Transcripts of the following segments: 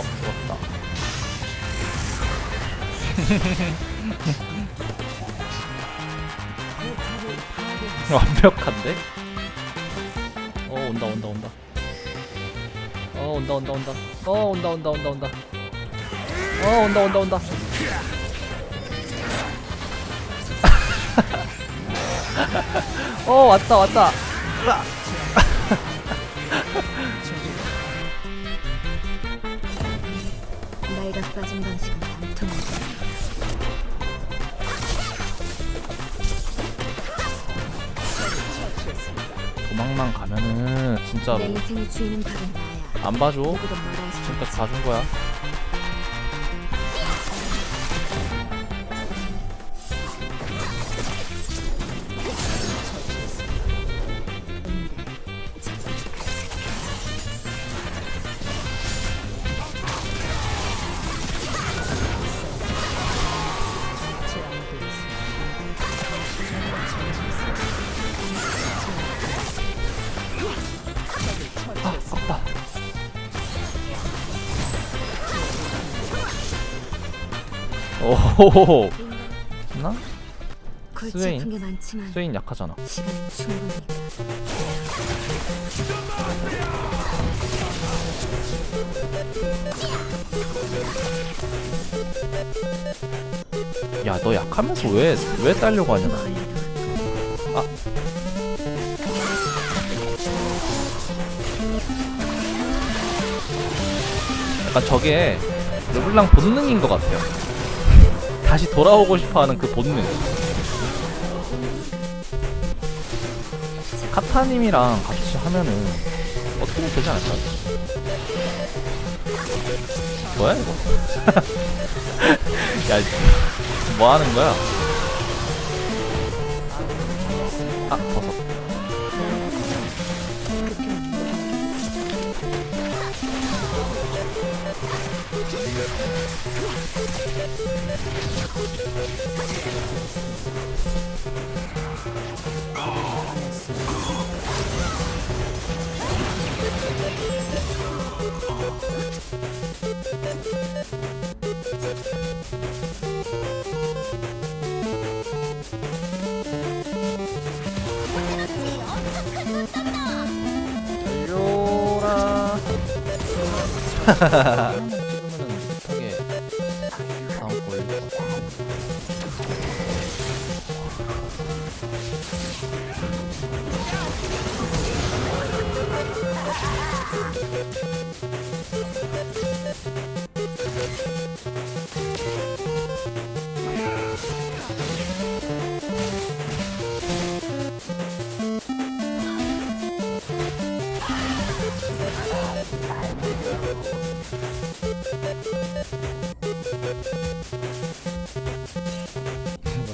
어 죽었다. 완벽한데? 어 온다 온다 온다. 어 온다 온다 온다. 어 온다 온다 온다 온다. 어 온다 온다 온다. 어 왔다 왔다. 으악. 빠진 방식은 안 통한다. 도망만 가면은 진짜로 내 인생의 주인은 바로 나야. 안 봐줘 누구도 수 지금까지. 봐준 거야 아, 없다. 오호호. 나? 스웨인. 스웨인 약하잖아. 야, 너 약하면서 왜, 왜 딸려고 하냐. 아. 약간 저게 르블랑 본능인 것 같아요 다시 돌아오고 싶어하는 그 본능 카타님이랑 같이 하면은 어떻게든 되지 않을까? 뭐야 이거? 야, 뭐 하는 거야? 아, 버섯. 달려라.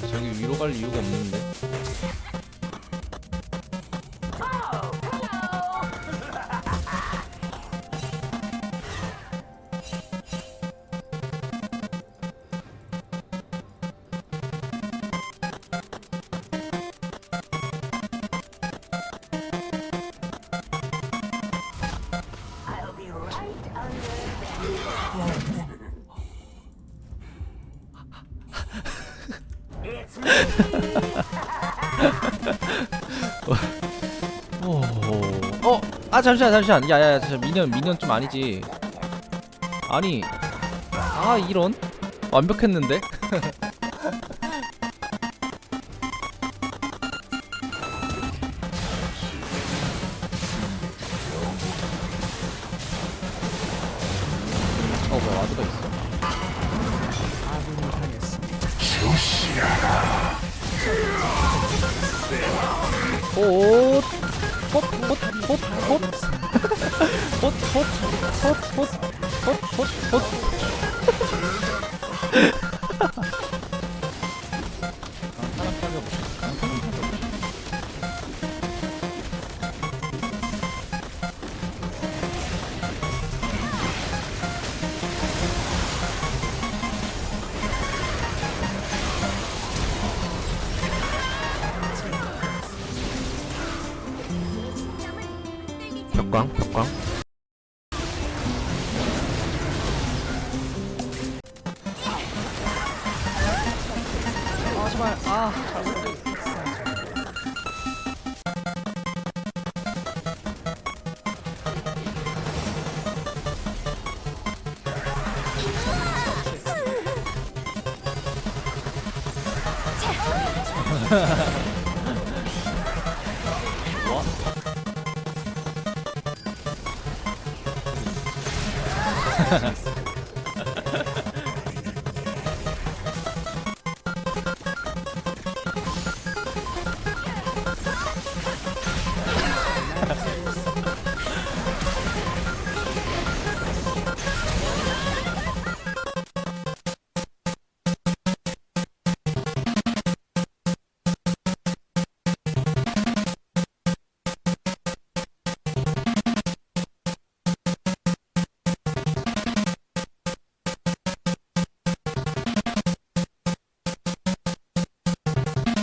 저기 위로 갈 이유가 없는데. 아 잠시만 잠시만. 야야야, 잠시만. 미년 미년 좀 아니지. 아니, 아 이런 완벽했는데. 어 뭐야 와드가 있어. 오, 폿 폿폿폿폿폿폿폿폿폿폿 벽광 벽광. 씨발 아 있습니다.